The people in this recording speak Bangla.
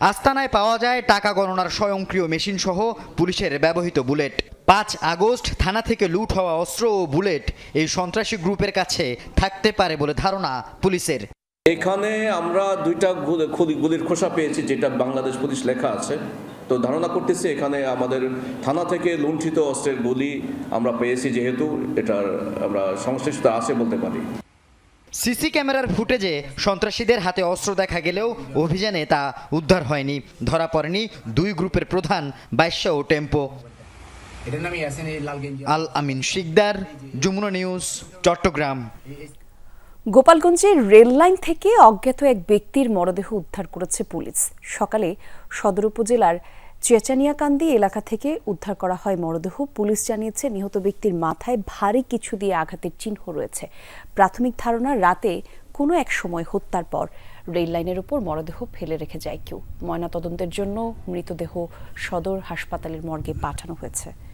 আস্তানায় পাওয়া যায় টাকা গণনার স্বয়ংক্রিয় মেশিন সহ পুলিশের ব্যবহৃত বুলেট। পাঁচ আগস্ট থানা থেকে লুট হওয়া অস্ত্র ও বুলেট এই সন্ত্রাসী গ্রুপের কাছে থাকতে পারে বলে ধারণা পুলিশের। এখানে আমরা দুইটা গুলি- গুলির খোসা পেয়েছি, যেটা বাংলাদেশ পুলিশ লেখা আছে। তো ধারণা করতেছি এখানে আমাদের থানা থেকে লুণ্ঠিত অস্ত্রের গুলি আমরা পেয়েছি, যেহেতু এটার আমরা সংশ্লিষ্ট আছে বলতে পারি। সিসি ক্যামেরার ফুটেজে সন্ত্রাসীদের হাতে অস্ত্র দেখা গেলেও অভিযানে তা উদ্ধার হয়নি। ধরা পড়েনি দুই গ্রুপের প্রধান বাইশা ও টেম্পো আল আমিন শিকদার যমুনা নিউজ চট্টগ্রাম। গোপালগঞ্জের রেল লাইন থেকে অজ্ঞাত এক ব্যক্তির মরদেহ উদ্ধার করেছে পুলিশ। সকালে সদর উপজেলার চেচানিয়াকান্দি এলাকা থেকে উদ্ধার করা হয় মরদেহ। পুলিশ জানিয়েছে, নিহত ব্যক্তির মাথায় ভারী কিছু দিয়ে আঘাতের চিহ্ন রয়েছে। প্রাথমিক ধারণা, রাতে কোনো এক সময় হত্যার পর রেল লাইনের ওপর মরদেহ ফেলে রেখে যায় কেউ। ময়নাতদন্তের জন্য মৃতদেহ সদর হাসপাতালের মর্গে পাঠানো হয়েছে।